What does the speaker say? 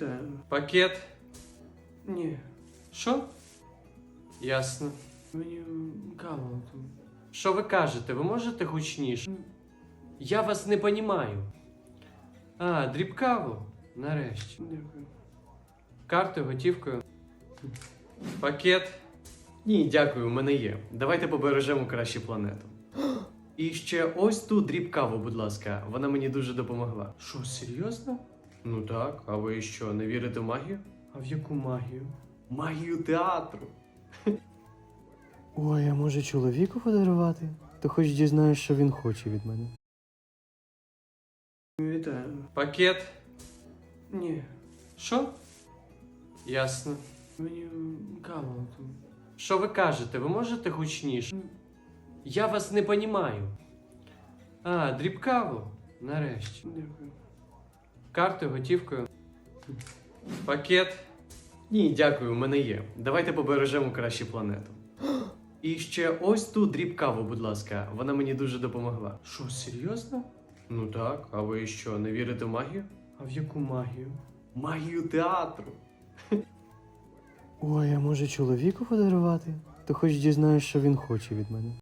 Вітаю. Пакет. Ні, Що? Ясно. мені кава. Що ви кажете? Ви можете гучніше? Я вас не понімаю. А, дріб каву? Нарешті. Дякую. Картою, готівкою. Пакет. Ні, дякую, у мене є. Давайте побережемо краще планету. І ще ось ту дріб каву, будь ласка. Вона мені дуже допомогла. Що, серйозно? Ну так, а ви що, не вірите в магію? А в яку магію? Магію театру. Ой, а може чоловіку подарувати? То хоч дізнаюсь, що він хоче від мене. Вітаю. Пакет. Ні, Що? Ясно. мені кава тут. Що ви кажете? Ви можете гучніше? Я вас не понімаю. А, дріб каву? Нарешті. Дякую. Картою, готівкою. Пакет. Ні, дякую, у мене є. Давайте побережемо краще планету. І ще ось ту дріб каву, будь ласка. Вона мені дуже допомогла. Що, серйозно? Ну так, а ви що, не вірите в магію? А в яку магію? Магію театру. Ой, а може чоловіку подарувати? То хоч дізнаюсь, що він хоче від мене.